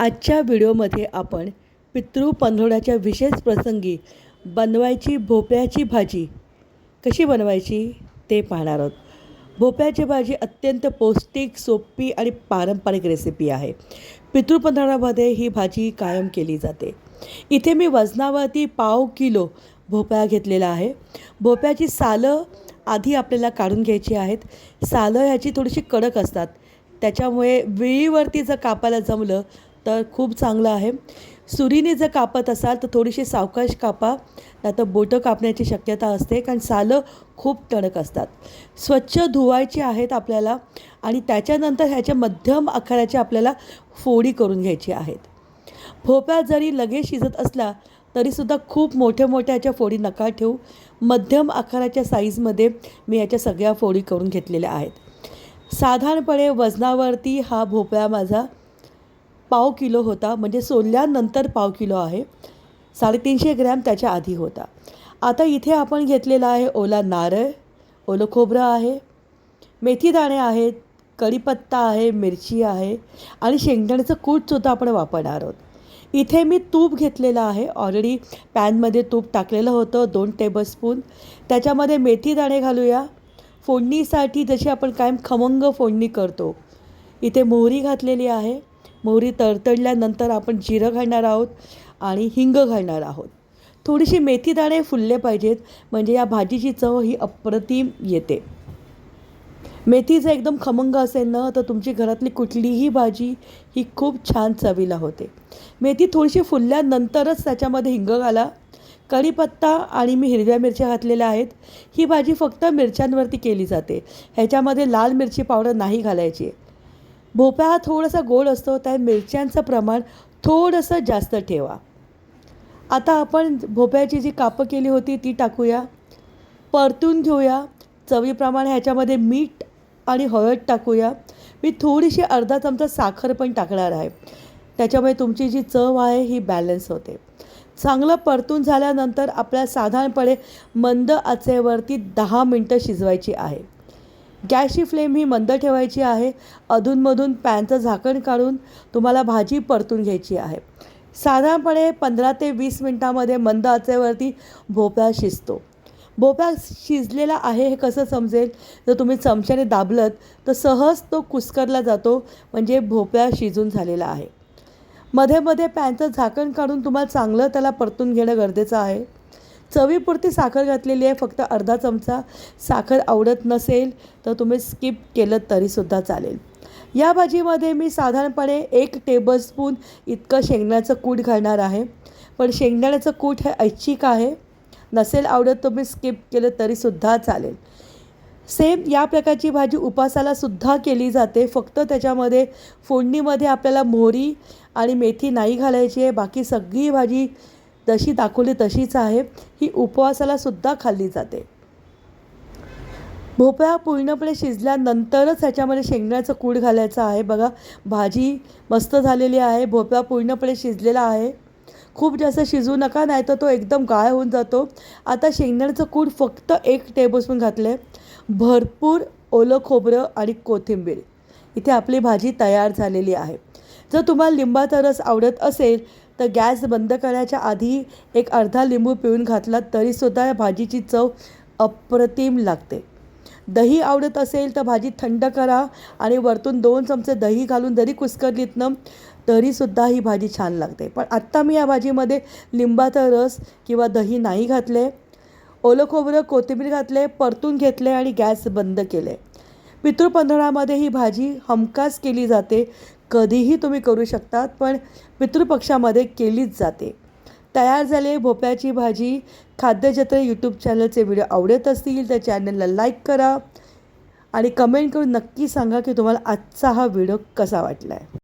आजच्या व्हिडिओमध्ये आपण पितृ पंधरवड्याच्या विशेष प्रसंगी बनवायची भोपळ्याची भाजी कशी बनवायची ते पाहणार आहोत. भोपळ्याची भाजी अत्यंत पौष्टिक सोपी आणि पारंपरिक रेसिपी आहे. पितृ पंधरवड्यामध्ये ही भाजी कायम केली जाते. इथे मी वजनावरती पाव किलो भोपळा घेतलेला आहे. भोपळ्याची सालं आधी आपल्याला काढून घ्यायची आहेत. सालं ह्याची थोडीशी कडक असतात. त्याच्यामुळे विळीवरती जर कापायला जमलं तर खूप चांगलं आहे. सुरीने जर कापत असाल तर थोडीशी सावकाश कापा. नाही तर बोटं कापण्याची शक्यता असते कारण सालं खूप टणक असतात. स्वच्छ धुवायची आहेत आपल्याला आणि त्याच्यानंतर ह्याच्या मध्यम आकाराच्या आपल्याला फोडी करून घ्यायची आहेत. भोपळा जरी लगेच शिजत असला तरीसुद्धा खूप मोठ्या मोठ्या याच्या फोडी नका ठेवू. मध्यम आकाराच्या साईजमध्ये मी याच्या सगळ्या फोडी करून घेतलेल्या आहेत. साधारणपणे वजनावरती हा भोपळा माझा पाव किलो होता म्हणजे सोलल्यानंतर पाव किलो आहे. साडेतीनशे ग्रॅम त्याच्या आधी होता. आता इथे आपण घेतलेला आहे ओला नारळ ओलं खोबरं आहे मेथीदाणे आहेत कढीपत्ता आहे मिरची आहे आणि शेंगदाण्याचं कूटसुद्धा आपण वापरणार आहोत. इथे मी तूप घेतलेलं आहे. ऑलरेडी पॅनमध्ये तूप टाकलेलं होतं दोन टेबलस्पून त्याच्यामध्ये मेथीदाणे घालूया. फोडणीसाठी जशी आपण कायम खमंग फोडणी करतो इथे मोहरी घातलेली आहे. मोहरी तडतडल्यानंतर आपण जिरं घालणार आहोत आणि हिंग घालणार आहोत. थोडीशी मेथीदाणे फुलले पाहिजेत म्हणजे या भाजीची चव ही अप्रतिम येते. मेथी जर एकदम खमंग असेल ना तर तुमची घरातली कुठलीही भाजी ही खूप छान चवीला होते. मेथी थोडीशी फुलल्यानंतरच त्याच्यामध्ये हिंग घाला. कढीपत्ता आणि मी हिरव्या मिरच्या घातलेल्या आहेत. ही भाजी फक्त मिरच्यांवरती केली जाते. ह्याच्यामध्ये लाल मिरची पावडर नाही घालायची. भोपळा हा थोडासा गोड असतो त्या मिरच्यांचं प्रमाण थोडंसं जास्त ठेवा. आता आपण भोपळ्याची जी कापं केली होती ती टाकूया. परतून घेऊया. चवीप्रमाणे ह्याच्यामध्ये मीठ आणि हळद टाकूया. मी थोडीशी अर्धा चमचा साखर पण टाकणार आहे. त्याच्यामुळे तुमची जी चव आहे ही बॅलन्स होते. चांगलं परतून झाल्यानंतर आपल्या साधारणपणे मंद आचेवरती दहा मिनटं शिजवायची आहे. गॅसची फ्लेम ही मंद ठेवायची आहे. अधूनमधून पॅनचं झाकण काढून तुम्हाला भाजी परतून घ्यायची आहे. साधारणपणे पंधरा ते वीस मिनटामध्ये मंद आचेवरती भोपळा शिजतो. भोपळा शिजलेला आहे हे कसं समजेल? जर तुम्ही चमच्याने दाबलत तर सहज तो कुस्करला जातो म्हणजे भोपळा शिजून झालेला आहे. मध्ये मध्ये पॅनचं झाकण काढून तुम्हाला चांगलं त्याला परतून घेणं गरजेचं आहे. चवीपुरती साखर घातलेली आहे फक्त अर्धा चमचा साखर आवडत नसेल तर तुम्ही स्किप केलं तरीसुद्धा चालेल. या भाजीमध्ये मी साधारणपणे एक टेबलस्पून इतकं शेंगण्याचं कूट घालणार आहे. पण शेंगदाण्याचं कूट हे ऐच्छिक आहे. नसेल आवडत तुम्ही स्किप केलं तरीसुद्धा चालेल. सेम या प्रकारची भाजी उपासालासुद्धा केली जाते. फक्त त्याच्यामध्ये फोडणीमध्ये आपल्याला मोहरी आणि मेथी नाही घालायची आहे. बाकी सगळी भाजी जशी दाखवली तशीच आहे. ही उपवासालासुद्धा खाल्ली जाते. भोपळा पूर्णपणे शिजल्यानंतरच ह्याच्यामध्ये शेंगण्याचं कूड घालायचं आहे. बघा भाजी मस्त झालेली आहे. भोपळा पूर्णपणे शिजलेला आहे. खूप जास्त शिजू नका नाही तर तो एकदम गाळ होऊन जातो. आता शेंगदाण्याचं कूड फक्त एक टेबलस्पून घातलं. आहे भरपूर ओलं खोबरं आणि कोथिंबीर. इथे आपली भाजी तयार झालेली आहे. जर तुम्हाला लिंबाचा रस आवडत असेल तर गॅस बंद करण्याच्या आधी एक अर्धा लिंबू पिळून घातला तरीसुद्धा या भाजीची चव अप्रतिम लागते. दही आवडत असेल तर भाजी थंड करा आणि वरतून दोन चमचे दही घालून जरी कुस्करलीतनं तरीसुद्धा ही भाजी छान लागते. पण आत्ता मी या भाजीमध्ये लिंबाचा रस किंवा दही नाही घातले. ओलं खोबरं कोथिंबीर घातले परतून घेतले आणि गॅस बंद केले. पितृपंधळामध्ये ही भाजी हमखास केली जाते. कधीही तुम्ही करू शकतात पण पितृपक्षामध्ये केलीच जाते. तयार झाले भोपळ्याची भाजी. खाद्यजत्रे यूट्यूब चॅनलचे व्हिडिओ आवडत असतील तर चॅनलला लाईक करा आणि कमेंट करून नक्की सांगा की तुम्हाला आजचा हा व्हिडिओ कसा वाटला आहे